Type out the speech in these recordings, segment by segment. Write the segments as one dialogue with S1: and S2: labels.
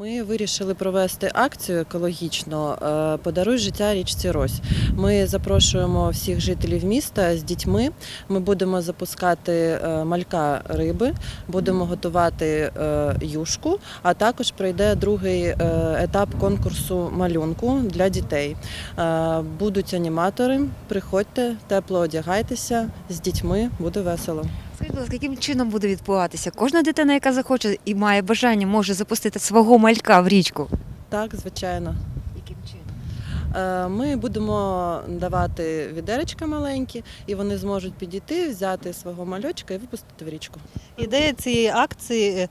S1: вирішили провести акцію екологічну е, Подаруй життя річці Рось. Ми запрошуємо всіх жителів міста з дітьми. Ми будемо запускати е, малька риби, будемо готувати е, юшку, а також пройде другий етап конкурсу малюнку для дітей. Будуть аніматори, приходьте, тепло одягайтеся з дітьми, буде весело.
S2: Скажіть, будь ласка, яким чином буде відбуватися? Кожна дитина, яка захоче і має бажання, може запустити свого малька в річку.
S1: Так, звичайно. Е, Ми будемо давати відеречка маленькі, і вони зможуть підійти, взяти свого мальочка і випустити в річку.
S3: Ідея цієї акції е,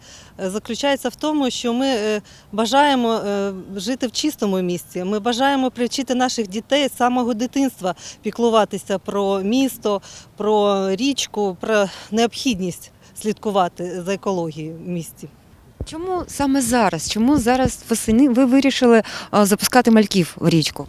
S3: заключається в тому, що ми е, бажаємо жити в чистому місті. Ми бажаємо привчити наших дітей з самого дитинства піклуватися про місто, про річку, про необхідність слідкувати за екологією в місті.
S2: Чому саме зараз? Чому зараз восени ви вирішили запускати мальків в річку?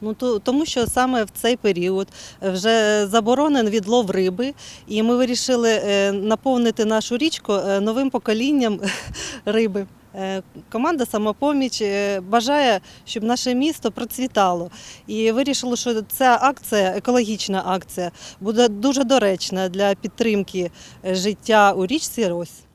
S3: Ну то тому, що саме в цей період вже заборонен відлов риби, і ми вирішили е, наповнити нашу річку е, новим поколінням риби. Е, Команда самопоміч е, бажає, щоб наше місто процвітало. І вирішили, що ця акція, екологічна акція, буде дуже доречна для підтримки е, життя у річці Рось.